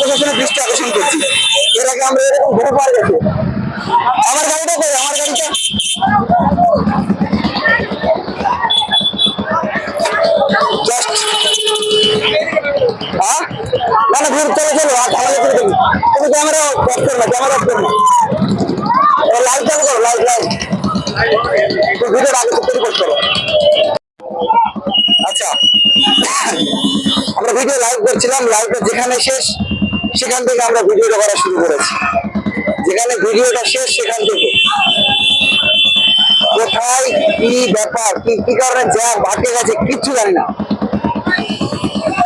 প্রশাসনের দৃষ্টি আকর্ষণ করছি। এর আগে আমরা এরকম ঘুরে পাওয়া আমার গাড়িটা কই? আমার গাড়িটা? না না, ঘুরে, চলো চলো, আর ঝামেলা করে দেবি। তুমি ক্যামেরা অফ করো না ক্যামেরা অফ করো লাইট চালু করো লাইট লাইট ভিডিওর আগে তৈরি করতে করো আচ্ছা আমরা ভিডিও লাইভ করছিলাম, লাইভটা যেখানে শেষ, সেখান থেকে আমরা ভিডিওটা করা শুরু করেছি। যেখানে ভিডিওটা শেষ, সেখান থেকে। কোথায়, কি ব্যাপার, কি কি কারণে জ্যাম আটকে গেছে, কিচ্ছু জানি না।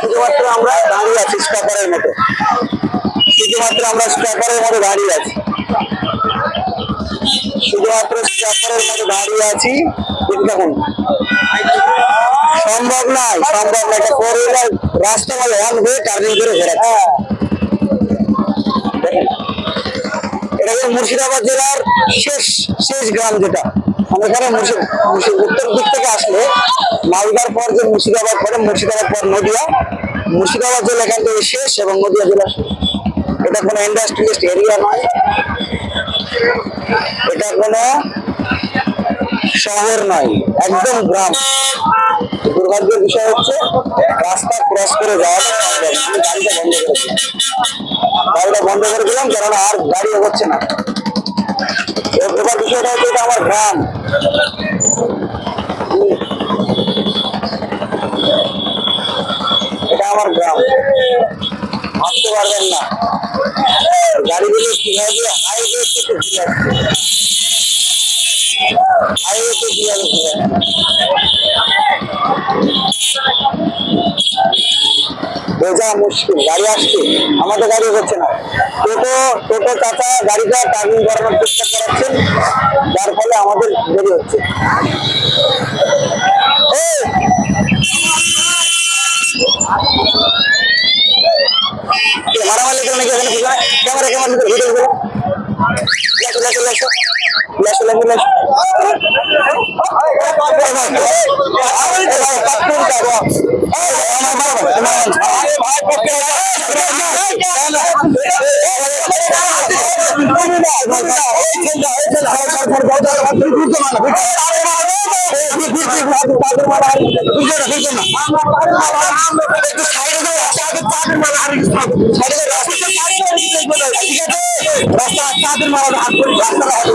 শুধুমাত্র আমরা দাঁড়িয়ে আছি স্টপারের মতো। শুধুমাত্র আমরা স্টপারের মতো দাঁড়িয়ে আছি। শুধুমাত্র স্টপারের মতো দাঁড়িয়ে আছি, দেখুন। সম্ভব নয় সম্ভব নয় হুইলার রাস্তা ওয়ান ওয়ে টার্নিং করে ঘোরাচ্ছে দেখেন, এটা হচ্ছে মুর্শিদাবাদ জেলার শেষ শেষ গ্রাম যেটা। আমরা এখানে উত্তর দিক থেকে আসলে মালদার পর যে মুর্শিদাবাদ পরে মুর্শিদাবাদ পর নদিয়া মুর্শিদাবাদ জেলা এখান থেকে শেষ এবং নদিয়া জেলা এটা কোনো ইন্ডাস্ট্রিয়ালিস্ট এরিয়া নয়। এটা কোনো শহর নয় একদম গ্রাম। দুর্ভাগ্যের বিষয় হচ্ছে, রাস্তা ক্রস করে যাওয়াটা গাড়িটা বন্ধ বন্ধ করে দিলাম, কেননা আর গাড়ি এগোচ্ছে না। এবার বিষয়টা হচ্ছে এটা আমার গ্রাম। এটা আমার গ্রাম। ভাবতে পারবেন না। গাড়িগুলো কীভাবে হাইওয়ে থেকে ঘুরে আসছে। হাইওয়েতে কীভাবে ঘুরে আসছে। বোঝা মুশকিল, গাড়ি আসছে, আমাদের গাড়ি হচ্ছে না। টোটো টোটো চাচা, গাড়িটা টার্নিং করানোর চেষ্টা করাচ্ছেন যার ফলে আমাদের দেরি হচ্ছে। মারামারি করে নাকি এখানে ক্যামেরা রাস্তা চাঁদের মারা হাত করি রাস্তা রাস্তা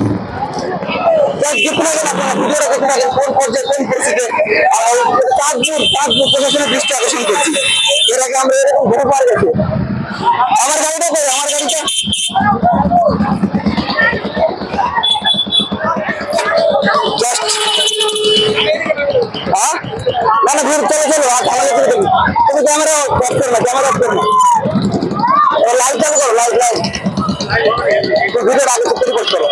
প্রশাসনের দৃষ্টি আকর্ষণ করছি। এর আগে আমরা এরকম ঘুরে পাওয়া গেছে। আমার গাড়িটা কই? আমার গাড়িটা? হ্যাঁ? না না ঘুরে চলো চলো আর ঝামেলা করে দেবি। তুমি ক্যামেরা অফ করো না ক্যামেরা অফ করো। না লাইট চালু করো লাইট লাইট ভিডিওটা আগে তৈরি করতে করো।